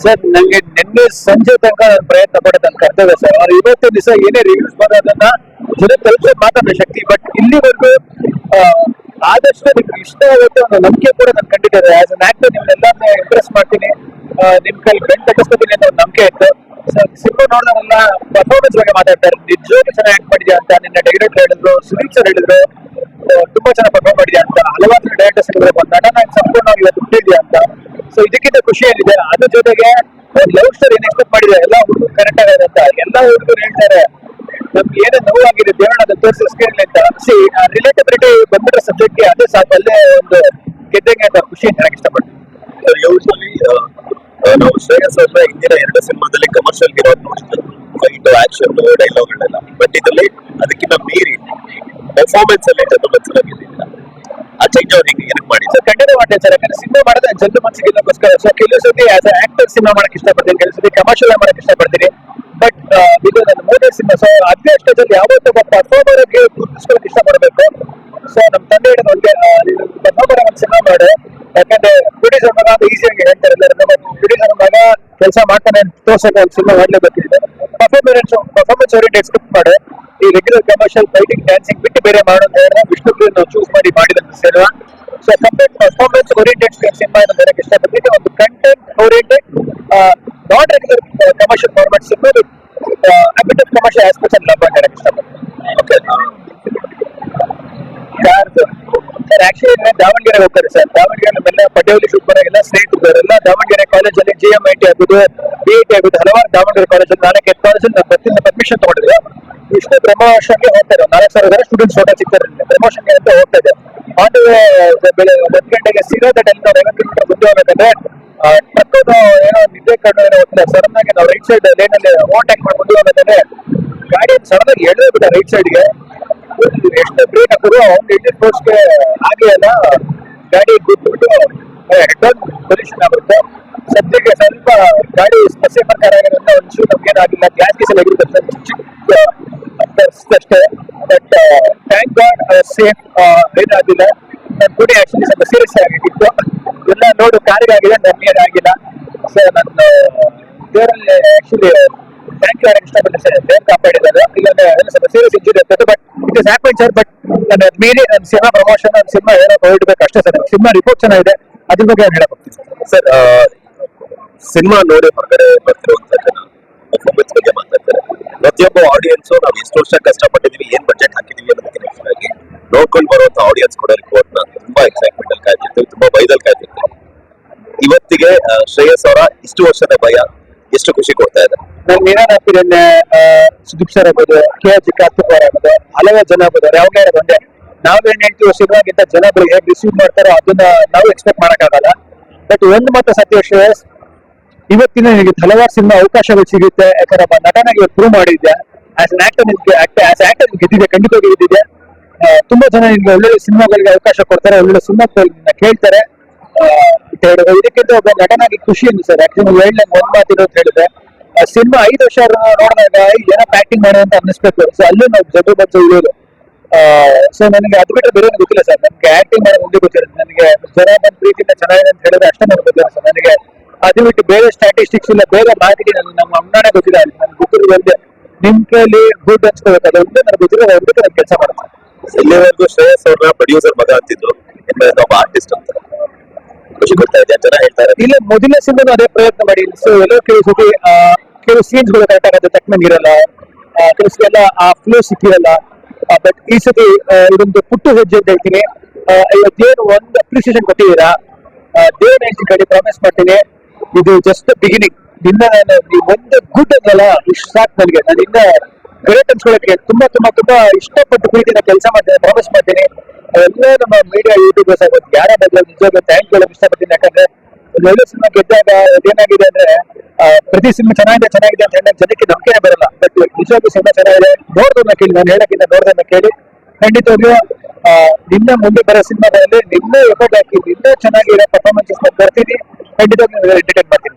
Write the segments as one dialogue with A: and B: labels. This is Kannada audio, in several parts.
A: ಸರ್, ನಂಗೆ ನಿನ್ನೆ ಸಂಜೆ ತನಕ ನಾನು ಪ್ರಯತ್ನ ಪಡೋದು ನನ್ನ ಕರ್ತವ್ಯ ಸರ್. ಅವ್ರು ಇವತ್ತು ದಿವಸ ಏನೇ ರಿವ್ಯೂಸ್ ಬರೋದನ್ನ ಜನ ತಲುಪಿಸೋ ಮಾತಾಡೋ ಶಕ್ತಿ. ಬಟ್ ಇಲ್ಲಿವರೆಗೂ ಆದಷ್ಟು ನಿಮ್ಗೆ ಇಷ್ಟ ಆಗುತ್ತೆ ಒಂದು ನಂಬಿಕೆ ಕೂಡ ನಾನು ಕಂಡಿದ್ದೇನೆ. ಆಸ್ ಅನ್ ಆಕ್ಟರ್ ನಿಮ್ನೆಲ್ಲರನ್ನ ಇಂಪ್ರೆಸ್ ಮಾಡ್ತೀನಿ. ನಿಮ್ ಕೈ ಬೆಂಟ್ ತಗ್ಗಿಸ್ಕೊತೀನಿ ಅಂತ ಒಂದು ನಂಬಿಕೆ ಇತ್ತು. ಸರ್ ಸಿನಿಮಾ ನೋಡಿದವರೆಲ್ಲ ಪರ್ಫಾರ್ಮೆನ್ಸ್ ಬಗ್ಗೆ ಮಾತಾಡ್ತಾರೆ. ನಿಜವಾಗ್ಲೂ ಚೆನ್ನಾಗಿ ಆಕ್ಟ್ ಮಾಡಿದ್ಯಾ ಅಂತ ನಿನ್ನ ಡೈರೆಕ್ಟರ್ ಹೇಳಿದ್ರು, ಸುನೀಲ್ ಸರ್ ಹೇಳಿದ್ರು. ತುಂಬಾ ಚೆನ್ನಾಗಿ ಪರ್ಫಾರ್ಮ್ ಮಾಡಿದ್ಯಾ ಅಂತ. ಹಲವಾರು ಡೈರೆಕ್ಟರ್ಸ್ ಒಂದು ನಟನ ಸಂಪೂರ್ಣವಾಗಿ ಇವತ್ತು ಹುಟ್ಟಿದ್ಯಾ ಅಂತ. ಸೊ ಇದಕ್ಕಿಂತ ಖುಷಿ ಏನಿದೆ ಅದ್ರ ಜೊತೆಗೆ ಲವ್ ಸ್ಟೋರಿ ಏನ್ ಎಕ್ಸ್ಪೆಕ್ಟ್ ಮಾಡಿದೆ ಎಲ್ಲ ಹುಡುಗರು ಕರೆಕ್ಟ್ ಆಗಿದೆ ಅಂತ ಎಲ್ಲ ಹುಡುಗರು ಹೇಳ್ತಾರೆ ನಮ್ಗೆ ಏನೇ ನೋವಾಗಿದೆ ದೇವಣ್ಣ ಅದನ್ನ ಸ್ಕ್ರೀನ್ ಅಂತ ಸಿ ರಿಲೇಟಬಿಲಿಟಿ ಬಂದ್ಬಿಟ್ರೆ ಸಬ್ಜೆಕ್ಟ್ಗೆ ಅದೇ ಸಾಕು ಅಲ್ಲೇ ಒಂದು ಗೆದ್ದಂಗೆ ಅಂತ ಖುಷಿ ಅಂತ ಇಷ್ಟಪಡ್ತೀನಿ
B: ಯೂಶಲಿ ನಾವು ಶ್ರೇಯಸ್ ಅವ್ರ ಹಿಂದಿನ ಎರಡು ಸಿನಿಮಾದಲ್ಲಿ ಕಮರ್ಷಿಯಲ್ ಗಿರೋದ್ ನೋಡಿದ್ರು ಫೈಟ್ ಆಕ್ಷನ್ ಡೈಲಾಗ್ಗಳೆಲ್ಲ ಬಟ್ ಇದರಲ್ಲಿ ಅದಕ್ಕಿಂತ ಮೀರಿ ಪರ್ಫಾರ್ಮೆನ್ಸ್ ಅಲ್ಲಿ ಪರ್ಫಾರ್ಮೆನ್ಸ್ ಚೆನ್ನಾಗಿದೆ ಆ ಚೇಂಜ್
A: ಮಾಡ್ತಾ ಯಾಕಂದ್ರೆ ಸಿನಿಮಾ ಮಾಡಿದ ಜನರ ಮನಸ್ಸಿಗೆ ಇದಕ್ಕೋಸ್ಕರ ಸೊ ಕೆಲವು ಸತಿ ಆಸ್ ಆಕ್ಟರ್ ಸಿನಿಮಾ ಮಾಡಕ್ ಇಷ್ಟಪಡ್ತೀನಿ. ಕೆಲವು ಸತಿ ಕಮರ್ಷಿಯಲ್ ಮಾಡಕ್ ಇಷ್ಟಪಡ್ತೀನಿ. ಬಟ್ ಇದು ನನ್ನ ಮೂರನೇ ಸಿನಿಮಾ ಸೊ ಅದೇ ಸ್ಟೇಜ್ ಅಲ್ಲಿ ಯಾವತ್ತೂ ಒಬ್ಬ ಪರ್ಫಾರ್ಮರ್ ಗುರುತಿಸ್ಕೊಳಕ್ ಇಷ್ಟಪಡಬೇಕು. ಸೊ ನಮ್ಮ ತಂದೆ ಹೇಳಿದ ಒಂದೇ ಪರ್ಫಾರ್ಮರ್ ಒಂದು ಸಿನಿಮಾ ಮಾಡು. ಯಾಕಂದ್ರೆ ಪ್ರೊಡ್ಯೂಸರ್ ಮಗ ಈಸಿಯಾಗಿ ಹೇಳ್ತಾರೆ ಪ್ರೊಡ್ಯೂಸರ್ ಮಗ ಕೆಲಸ ಮಾಡ್ತಾನೆ ತೋರ್ಸಕ್ಕೆ ಒಂದು ಸಿನಿಮಾ ಮಾಡ್ಲೇಬೇಕಿದೆ. ಪರ್ಫಾರ್ಮೆನ್ಸ್ ಪರ್ಫಾರ್ಮೆನ್ಸ್ ಓರಿಯೆಂಟೆಡ್ ಎಕ್ಸ್ಪೆಕ್ಟ್ ಮಾಡು. ಈ ರೆಗ್ಯುಲರ್ ಕಮರ್ಷಿಯಲ್ ಫೈಟಿಂಗ್ ಡ್ಯಾನ್ಸಿಂಗ್ ಬಿಟ್ಟು ಬೇರೆ ಮಾಡೋದು ವಿಷ್ಣು ಚೂಸ್ ಮಾಡಿ ಮಾಡಿದಂತ cinema. So complete performance oriented cinema ಅಂತ ಹೇಳಕ್ ಇಷ್ಟಪಡ್ತೀನಿ ಒಂದು content oriented not regular commercial format cinema bit of commercial aspects ಅಂತ ಲವ್ ಅಂತ ಹೇಳಕ್ ಇಷ್ಟಪಡ್ತೀನಿ
B: ಓಕೆ
A: ಯಾರ್ದು ಸರ್ ಆಕ್ಚುಲಿ ದಾವಣಗೆರೆ ಹೋಗ್ತಾರೆ ಸರ್ ದಾವಣಗೆರೆ ನಮ್ಮೆಲ್ಲ ಪಡ್ಯವಲ್ಲಿ ಶೂಟ್ ಬರೋಲ್ಲ ಸ್ನೇಹಿತರು ಎಲ್ಲ ದಾವಣಗೆರೆ ಕಾಲೇಜಲ್ಲಿ ಜಿ ಎಂ ಐ ಟಿ ಆಗಿದೆ ಬಿ ಐ ಟಿ ಆಗುದು ಹಲವಾರು ದಾವಣಗೆರೆ ಕಾಲೇಜಲ್ಲಿ ನಾಲ್ಕು ಕಾಲೇಜಲ್ಲಿ ನಾನು ಬರ್ತಿಂದ ಪರ್ಮಿಷನ್ ತಗೊಂಡಿದ್ದೆ. ಇಷ್ಟು ಪ್ರಮೋಷನ್ಗೆ ಇದ್ದಾರೆ ನಾಲ್ಕು ಸಾವಿರ ಸ್ಟೂಡೆಂಟ್ಸ್ ಫೋಟೋ ಸಿಗ್ತಾರೆ ಪ್ರಮೋಷನ್ಗೆ ಅಂತ ಹೋಗ್ತಾ ಇದೆ ಆನ್ ಬೆಳೆ ಒಂದು ಗಂಟೆಗೆ ಸಿಗೋದ ಟೈಮ್ ನಾವು ಐವತ್ತು ಕಿಲೋಮೀಟರ್ ಮುಂದೆ ಹೋಗ್ಬೇಕಂದ್ರೆ ಟ್ರಕ್ಕದ ಏನೋ ನಿದ್ದೆ ಕಂಡು ಏನೋ ಗೊತ್ತಿಲ್ಲ. ಸಡನ್ ಆಗಿ ನಾವು ರೈಟ್ ಸೈಡ್ ಲೇನ್ ಅಲ್ಲಿ ಓವರ್ಟೇಕ್ ಮಾಡಿ ಮುಂದೆ ಹೋಗ್ಬೇಕಂದ್ರೆ, ಗಾಡಿ ಸಡನ್ ಆಗಿ ಎಳೆ ಬಿಟ್ಟ ರೈಟ್ ಸೈಡ್ಗೆ ಎಷ್ಟು ಬ್ರೇಕ್ ಹಾಕಿದ್ರು ಅವ್ನು ಇಂಡಿಯನ್ ಫೋರ್ಸ್ಗೆ ಆಗೇ ಅಲ್ಲ, ಗಾಡಿ ಬಿಟ್ಬಿಟ್ಟು ಹೆಡ್ ಪೊಸಿಷನ್ ಆಗುತ್ತೆ ಸದ್ಯಕ್ಕೆ ಸ್ವಲ್ಪ ಗಾಡಿ ಸ್ಪರ್ಶೆ ಪ್ರಕಾರ ಆಗಿರೋದ್ರಿಂದ ಒಂದು ಶೂ ನಮ್ಗೇನಾಗಿಲ್ಲ ಗ್ಲಾಸ್ ಗೀಸ್ ಎಲ್ಲ ಎಗಿರುತ್ತೆ ಸರ್ ಚಿಕ್ಕ ಅಷ್ಟೇ ಬಟ್ ಥ್ಯಾಂಕ್ ಗಾಡ್ ಸೇಫ್ ಏನಾಗಿಲ್ಲ ನನ್ನ ಗುಡಿ ಆಕ್ಚುಲಿ ಸ್ವಲ್ಪ ಸೀರಿಯಸ್ ಆಗಿತ್ತು ಎಲ್ಲ ನೋಡು ಕಾರಿಗಾಗಿದೆ ನಮ್ಗೆ ಆಗಿಲ್ಲ ಸೊ ನನ್ನ ದೇವರಲ್ಲಿ ಆಕ್ಚುಲಿ ಥ್ಯಾಂಕ್ ಯು ಹೇಳಕ್ ಇಷ್ಟಪಡ್ತೀನಿ ಸರ್ ದೇವ್ರು ಕಾಪಾಡಿದ್ದಾರೆ ಇಲ್ಲಾಂದ್ರೆ ಸ್ವಲ್ಪ ಸೀರಿಯಸ್ ಇಂಜುರಿ ಇರ್ತದೆ but it is happen sir but ನನ್ನ ಮೇಲೆ ನನ್ನ ಸಿನಿಮಾ ಪ್ರಮೋಷನ್ ನನ್ನ ಸಿನಿಮಾ ಏನೋ ಹೊರಡ್ಬೇಕು ಅಷ್ಟೇ ಸರ್ ಸಿನಿಮಾ ರಿಪೋರ್ಟ್ ಚೆನ್ನಾಗಿದೆ ಅದ್ರ ಬಗ್ಗೆ ಹೇಳಕ್ ಹೋಗ್ತೀನಿ
B: ಸರ್ ಸಿನಿಮಾ ನೋಡಿ ಹೊರಗಡೆ ಬರ್ತಿರುವಂತ ಜನ ಪರ್ಫಾರ್ಮೆನ್ಸ್ ಬಗ್ಗೆ ಮಾತಾಡ್ತಾರೆ. ಪ್ರತಿಯೊಬ್ಬ ಆಡಿಯನ್ಸ್ ನಾವು ಎಷ್ಟು ವರ್ಷ ಕಷ್ಟಪಟ್ಟಿದೀವಿ ಏನ್ ಬಜೆಟ್ ಹಾಕಿದೀವಿ ಅನ್ನೋದಕ್ಕೆ ನೋಡ್ಕೊಂಡು ಬರುವಂತ ಆಡಿಯನ್ಸ್ ಕೂಡ ರಿಪೋರ್ಟ್ನ ತುಂಬಾ ಎಕ್ಸೈಟ್ಮೆಂಟ್ ಅಲ್ಲಿ ಕಾಯ್ತಿರ್ತೀವಿ ತುಂಬಾ ಬೈದಲ್ಲಿ ಕಾಯ್ತಿರ್ತೀವಿ. ಇವತ್ತಿಗೆ ಶ್ರೇಯಸ್ ಅವರ ಇಷ್ಟು ವರ್ಷದ ಭಯ ಎಷ್ಟು ಖುಷಿ ಕೊಡ್ತಾ ಇದೆ?
A: ನಾನು ಏನೇನು ಆಗ್ತಿದೆ ಸುದೀಪ್ ಸರ್ ಆಗ್ಬೋದು ಕೆ. ಜಿ ಕಾರ್ತಿಕ್ ಅವ್ರು ಆಗ್ಬೋದು ಹಲವಾರು ಜನ ಆಗ್ಬೋದು ಯಾವಾಗ ಬಂದೆ ಒಂದೇ. ನಾವೇನ್ ಹೇಳ್ತೀವಿ ಸಿನಿಮಾಗಿಂತ ಜನ ರಿಸೀವ್ ಮಾಡ್ತಾರೋ ಅದನ್ನ ನಾವು ಎಕ್ಸ್ಪೆಕ್ಟ್ ಮಾಡೋಕ್ಕಾಗಲ್ಲ. ಬಟ್ ಒಂದು ಮಾತ್ರ ಸತ್ಯ ಇವತ್ತಿನ ನಿನಗೆ ಹಲವಾರು ಸಿನಿಮಾ ಅವಕಾಶಗಳು ಸಿಗುತ್ತೆ, ಯಾಕಂದ್ರೆ ಒಬ್ಬ ನಟನಾಗಿ ಪ್ರೂವ್ ಮಾಡಿದ್ಯಾ? ಆಸ್ ಅನ್ ಆಕ್ಟರ್ ನಿಮ್ಗೆ ಆಸ್ ಆಕ್ಟರ್ ಗೆದ್ದಿದೆ ಖಂಡಿತವಾಗಿ ಗೆದ್ದಿದೆ ತುಂಬಾ ಜನ ನಿಮ್ಗೆ ಒಳ್ಳೊಳ್ಳೆ ಸಿನಿಮಾಗಳಿಗೆ ಅವಕಾಶ ಕೊಡ್ತಾರೆ ಒಳ್ಳೆ ಸಿನಿಮಾಗಳನ್ನ ಕೇಳ್ತಾರೆ. ಇದಕ್ಕಿಂತ ಒಬ್ಬ ನಟನಾಗಿ ಖುಷಿ ಅಂದ್ರೆ ಸರ್ ಆಕ್ಚುಲಿ ಹೇಳಿ ಒಂದ್ ಮಾತಿರೋ ಅಂತ ಹೇಳಿದ್ರೆ ಸಿನಿಮಾ ಐದು ವರ್ಷ ನೋಡಿದಾಗ ಏನೋ ಪ್ಯಾಕ್ಟಿಂಗ್ ಮಾಡಿ ಅಂತ ಅನ್ನಿಸ್ಬೇಕು. ಸೊ ಅಲ್ಲೂ ನಾವು ಜೊತೆ ಬಚ್ಚ ಇರೋದು. ಸೊ ನನಗೆ ಅದು ಬಿಟ್ಟರೆ ಬೇರೆ ಗೊತ್ತಿಲ್ಲ ಸರ್. ನನಗೆ ಆಕ್ಟಿಂಗ್ ಮಾಡೋ ಮುಂದೆ ಗೊತ್ತಿರುತ್ತೆ ನನಗೆ ಜನ ನನ್ನ ಪ್ರೀತಿಯಿಂದ ಚೆನ್ನಾಗಿದೆ ಅಂತ ಹೇಳಿದ್ರೆ ಅಷ್ಟೇ ನನಗೆ ಗೊತ್ತಿಲ್ಲ ಸರ್. ನನಗೆ ಅದು ಬಿಟ್ಟು ಬೇರೆ ಸ್ಟ್ಯಾಟಿಸ್ಟಿಕ್ಸ್ ಇಲ್ಲ ಬೇರೆ ಮಾಹಿತಿ ನನಗೆ ನಮ್ಮ ಅಮ್ಮನೇ ಗೊತ್ತಿಲ್ಲ. ನನ್ನ ಗೊತ್ತಿರೋ ನಿಮ್ ಕೈಲಿ ಗುಡ್ ಅನ್ಸ್ಕೋಬೇಕು ಅದು ಒಂದೇ ನನಗೆ ಗೊತ್ತಿರೋ ಒಂದಕ್ಕೆ ನಾನು ಕೆಲಸ ಮಾಡ್ತೀನಿ
B: ಇಲ್ಲಿವರೆಗೂ ಶ್ರೇಯಸ್ ಅವ್ರನ್ನ ಪ್ರೊಡ್ಯೂಸರ್ ಮಗ ಅಂತಿದ್ರು. ಒಬ್ಬ ಆರ್ಟಿಸ್ಟ್ ಅಂತ. ಖುಷಿ ಕೊಡ್ತಾ ಇದೆ ಜನ ಹೇಳ್ತಾರೆ.
A: ಇಲ್ಲ ಮೊದಲನೇ ಸಿನಿಮಾ ಅದೇ ಪ್ರಯತ್ನ ಮಾಡಿ. ಸೊ ಎಲ್ಲೋ ಕೆಲವು ಸತಿ ಕೆಲವು ಸೀನ್ಸ್ಗಳು ಕರೆಕ್ಟ್ ಆಗುತ್ತೆ. ತಕ್ಕನಂಗೆ ಇರಲ್ಲ. ಕೆಲಸ ಎಲ್ಲ ಆ ಫ್ಲೋ ಸಿಕ್ಕಿರಲ್ಲ. ಬಟ್ ಈ ಸತಿ ಇದೊಂದು ಪುಟ್ಟು ಹೆಜ್ಜೆ ಅಂತ ಹೇಳ್ತೀನಿ. ಆ, ಒಂದು ಅಪ್ರಿಸಿಯೇಷನ್ ಕೊಟ್ಟಿದ್ದೀರಾ? ದೇವ್ರ ಹೆಸರು ಕಡೆ ಪ್ರಾಮಿಸ್ ಮಾಡ್ತೀನಿ. ಇದು ಜಸ್ಟ್ ಬಿಗಿನಿಂಗ್ ನಿನ್ನ ನಾನು ಒಂದು ಗುಡ್ ಅಂದಲ್ಲ ಇಷ್ಟು ಸಾಕು ನನಗೆ. ನಾನು ಇನ್ನ ಗ್ರೇಟ್ ಅನ್ಸ್ಕೊಳಕ್ಕೆ ತುಂಬಾ ತುಂಬಾ ತುಂಬಾ ಇಷ್ಟಪಟ್ಟು ಕುಳಿತಿನ ಕೆಲಸ ಮಾಡ್ತೀನಿ ಪ್ರಾಮಿಸ್ ಮಾಡ್ತೀನಿ. ಎಲ್ಲ ನಮ್ಮ ಮೀಡಿಯಾ ಯೂಟ್ಯೂಬರ್ಸ್ ಆಗೋದು ಯಾರ ಬಗ್ಗೆ ನಿಜವಾಗ್ಲೂ ಥ್ಯಾಂಕ್ ಹೇಳಕ್ ಇಷ್ಟಪಡ್ತೀನಿ. ಯಾಕಂದ್ರೆ ಒಳ್ಳೆ ಸಿನಿಮಾ ಗೆದ್ದಾಗ ಏನಾಗಿದೆ ಅಂದ್ರೆ ಪ್ರತಿ ಸಿನಿಮಾ ಚೆನ್ನಾಗಿದೆ ಚೆನ್ನಾಗಿದೆ ಅಂತ ಹೇಳಿ ಜನಕ್ಕೆ ನಂಬಿಕೆ ಬರಲ್ಲ ಬಟ್ ನಿಜವಾಗ್ಲೂ ಸಿನಿಮಾ ಚೆನ್ನಾಗಿದೆ ನೋಡ್ದನ್ನ ಕೇಳಿ ನಾನು ಹೇಳಕ್ಕಿಂತ ನೋಡ್ದನ್ನ ಕೇಳಿ ಖಂಡಿತವಾಗಿಯೂ ಆ, ನಿನ್ನ ಮುಂದೆ ಬರೋ ಸಿನಿಮಾಗಳಲ್ಲಿ ನಿನ್ನೆ ಎಫರ್ಟ್ ಹಾಕಿ ನಿನ್ನೆ ಚೆನ್ನಾಗಿರೋ ಪರ್ಫಾರ್ಮೆನ್ಸಸ್ ಬರ್ತೀನಿ ಖಂಡಿತವಾಗಿ ಎಂಟರ್ಟೈನ್ ಮಾಡ್ತೀನಿ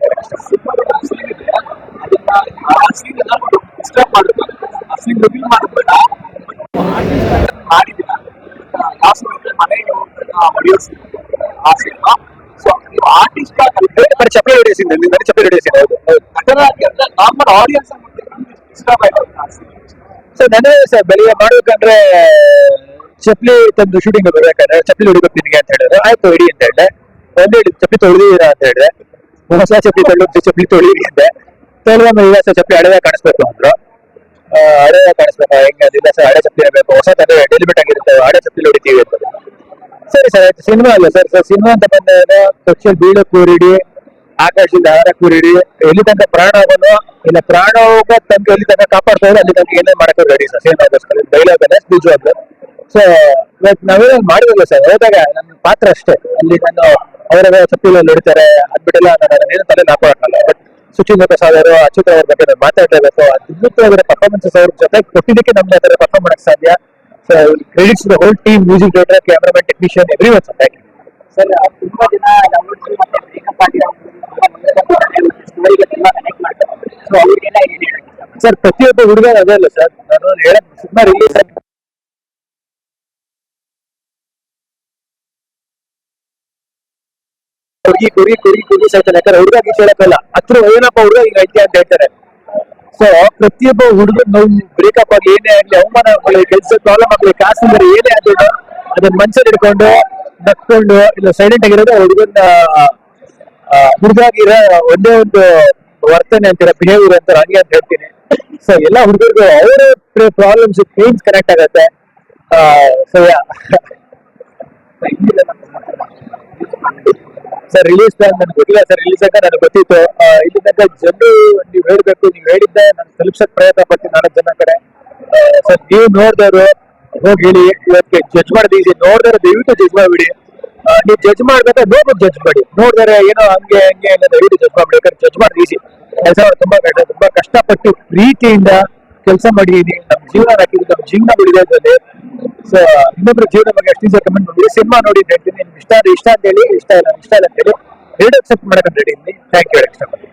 A: ಬರೀ ಚಪ್ಪಲಿ ಹೊಡಿಸಿದ್ದೆ ನೀವು ಬರೀ ಚಪ್ಪಲಿ ಹೌದು.
C: ನಾರ್ಮಲ್ ಆಡಿಯನ್ಸ್
A: ಸರ್ ನನಗೆ ಸರ್ ಬೆಳಿಗ್ಗೆ ಮಾಡ್ಬೇಕಂದ್ರೆ ಚಪ್ಪಲಿ ತಂದು ಶೂಟಿಂಗ್ ಬರ್ಬೇಕಾದ್ರೆ ಚಪ್ಪಲಿ ಹೊಡಿಬೇಕು ನಿನಗೆ ಅಂತ ಹೇಳಿದ್ರು. ಆಯ್ತು ಹೊಡಿ ಅಂತ ಹೇಳಿದೆ. ಒಂದೇ ಚಪ್ಪಲಿ ತೊಳೆದಿರಾ ಅಂತ ಹೇಳಿದೆ. ಹೊಸ ಚಪ್ಪಲಿ ತೊಳೆದು ಚಪ್ಪಲಿ ತೊಳಿರಿ ಅಂದೆ. ತೊಳೆದ ಇಲ್ಲ ಸರ್ ಚಪ್ಪಲಿ ಹಳೆದ ಕಾಣಿಸ್ಬೇಕು ಅಂದ್ರು. ಆ, ಕಾಣಿಸ್ಬೇಕು? ಹೆಂಗೆ ಇಲ್ಲ ಸರ್ ಹಳೆ ಚಪ್ಪಲಿ ಇರಬೇಕು. ಹೊಸ ತಂದ್ರೆ ಡೆಲಿಮಿಟ್ ಆಗಿರುತ್ತೆ. ಹಳೆ ಚಪ್ಪಲಿ ಹೊಡಿತೀವಿ ಅಂತ. ಸರಿ ಸರ್ ಆಯ್ತು. ಸಿನಿಮಾ ಅಲ್ಲ ಸರ್. ಸರ್ ಸಿನಿಮಾ ಅಂತ ಬಂದಾಗ ಪಕ್ಷಿಯಲ್ಲಿ ಬೀಳೋ ಕೂರಿಡಿ ಆಕಾಶದಿಂದ ಆಹಾರ ಕೂರಿಡಿ ಎಲ್ಲಿ ತನಕ ಪ್ರಾಣವನ್ನು ಇಲ್ಲ ಪ್ರಾಣ ಹೋಗೋ ತನಕ ಎಲ್ಲಿ ತನಕ ಕಾಪಾಡ್ತಾರೆ ಅಲ್ಲಿ ತನಕ ಏನೇ ಮಾಡಕ್ಕೆ ರೆಡಿ ಸರ್. ಸಿನಿಮಾಗೋಸ್ಕರ ಡೈಲಾಗ್ ಅಲ್ಲ ಅದು ಸೊ ಇವತ್ತು ನಾವೇನು ಮಾಡಿದಲ್ಲ ಸರ್. ಹೋದಾಗ ನನ್ನ ಪಾತ್ರ ಅಷ್ಟೇ. ಅಲ್ಲಿ ನಾನು ಅವರ ಸಪ್ಪಿಲಲ್ಲಿ ನೋಡ್ತಾರೆ. ಅದ್ಬಿಟ್ಟೆಲ್ಲ ನಾನು ಏನು ತಲೆ ಹಾಕೋಳಕ್ಕಲ್ಲ ಬಟ್ ಸುಚಿನ್ ಪ್ರಸಾದ್ ಅವರು, ಅಚ್ಯುತ್ ಅವ್ರ ಬಗ್ಗೆ ನಾನು ಮಾತಾಡಲೇಬೇಕು. ಅದ್ಭುತ ಅವರ ಪರ್ಫಾರ್ಮೆನ್ಸಸ್ ಅವ್ರ ಜೊತೆ ಕೊಟ್ಟಿದ್ದಕ್ಕೆ ನಮ್ಗೆ ಅದರ ಪರ್ಫಾರ್ಮ್ ಮಾಡಕ್ ಸಾಧ್ಯ. So credits the whole team music director cameraman technician every one sir thank you
C: sir ತುಂಬಾ ದಿನ ಡೌನ್ಲೋಡ್ ಬ್ರೇಕಪ್ ಆಗಿರೋ
A: ಸರ್ ಪ್ರತಿಯೊಬ್ಬ ಹುಡುಗ ಅಲ್ಲ ಸರ್. ನಾನು ಹೇಳಕ್ ಸಿನಿಮಾ ರಿಲೀಸ್ ಹುಡುಗಿ ಕುರಿ ಕುರಿ ಕುರಿ ಸಾಯ್ತಾನೆ ಯಾಕಂದ್ರೆ ಹುಡುಗ ಗೀಚ್ ಹೇಳಕ್ಕಲ್ಲ. ಹತ್ರ ಏನಪ್ಪ ಹುಡುಗ ಈಗ ಐತಿ ಅಂತ ಹೇಳ್ತಾರೆ. ಸೊ ಪ್ರತಿಯೊಬ್ಬ ಹುಡುಗ ನಾವು ಬ್ರೇಕಪ್ ಆಗಿ ಏನೇ ಆಗ್ಲಿ, ಅವಮಾನ ಆಗ್ಲಿ ಕೆಲಸ ಪ್ರಾಬ್ಲಮ್ ಆಗ್ಲಿ ಕಾಸು ಅಂದ್ರೆ ಏನೇ ಆಗಿದ್ರು ಅದನ್ನ ಮನ್ಸಲ್ಲಿ ಹಿಡ್ಕೊಂಡು, ನಕ್ಕೊಂಡು, ಇಲ್ಲ ಸೈಲೆಂಟ್ ಆಗಿರೋದು ಹುಡುಗನ ಹುಡುಗಾಗಿರೋ ಒಂದೇ ಒಂದು ವರ್ತನೆ ಅಂತೀರ ಬಿಹೇವಿಯರ್ ಅಂತ ಹಂಗೆ ಅಂತ ಹೇಳ್ತೀನಿ. ಸೊ ಎಲ್ಲ ಹುಡುಗರಿಗೂ ಅವರ ಪ್ರಾಬ್ಲಮ್ಸ್ ಪೇನ್ಸ್ ಕನೆಕ್ಟ್ ಆಗತ್ತೆ. ಸರ್ ರಿಲೀಸ್ ಪ್ಲಾನ್ ನನಗೆ ಗೊತ್ತಿಲ್ಲ. ಸರ್ ರಿಲೀಸ್ ಆಗ ನನಗೆ ಗೊತ್ತಿತ್ತು. ಇಲ್ಲಿ ತನಕ ಜನರು ನೀವು ಹೇಳ್ಬೇಕು, ನೀವು ಹೇಳಿದ್ದೆ, ನಾನು ತಲುಪ್ಸಕ್ ಪ್ರಯತ್ನ ಪಡ್ತೀನಿ ನಾನು ಜನ ಕಡೆ. ಸರ್ ನೀವು ನೋಡಿದವರು, ಹೋಗಿ ಹೇಳಿ ಇವತ್ತಿಗೆ ಜಡ್ಜ್ ಮಾಡೋದು ಈಸಿ ನೋಡಿದ್ರೆ ದಯವಿಟ್ಟು ಜಡ್ಜ್ ಮಾಡ್ಬಿಡಿ. ನೀವು ಜಡ್ಜ್ ಮಾಡ್ಬೇಕಾದ್ರೆ ನೋಡ್ಬಿಟ್ಟು ಜಡ್ಜ್ ಮಾಡಿ. ನೋಡಿದ್ರೆ ಏನೋ ಹಂಗೆ ಹಂಗೆ ಜಜ್ ಜಡ್ಜ್ ಜಜ್ ಮಾಡಿ ಈಸಿ ಕೆಲಸ ತುಂಬಾ ಕಷ್ಟ ತುಂಬಾ ಕಷ್ಟಪಟ್ಟು ಪ್ರೀತಿಯಿಂದ ಕೆಲಸ ಮಾಡಿದೀನಿ ನಮ್ ಜೀವನ ಹಾಕಿದ್ರು ನಮ್ ಜೀವನ ಬಿಡಿದೆ ಸೊ ಇನ್ನೊಬ್ರ ಜೀವನ ಬಗ್ಗೆ ಅಷ್ಟು ದಿವಸ ಕಮೆಂಟ್ ಮಾಡಿ. ಸಿನಿಮಾ ನೋಡಿ ಹೇಳ್ತೀನಿ ಇಷ್ಟ ಇಷ್ಟ ಅಂತ ಹೇಳಿ, ಇಷ್ಟ ಇಲ್ಲ ಇಷ್ಟ ಇಲ್ಲ ಅಂತ ಹೇಳಿ, ಎರಡು ಅಕ್ಸೆಪ್ಟ್ ಮಾಡಕ್ಕೆ ರೆಡಿ ಥ್ಯಾಂಕ್ ಯು ಇಷ್ಟಪಡ್ತೀನಿ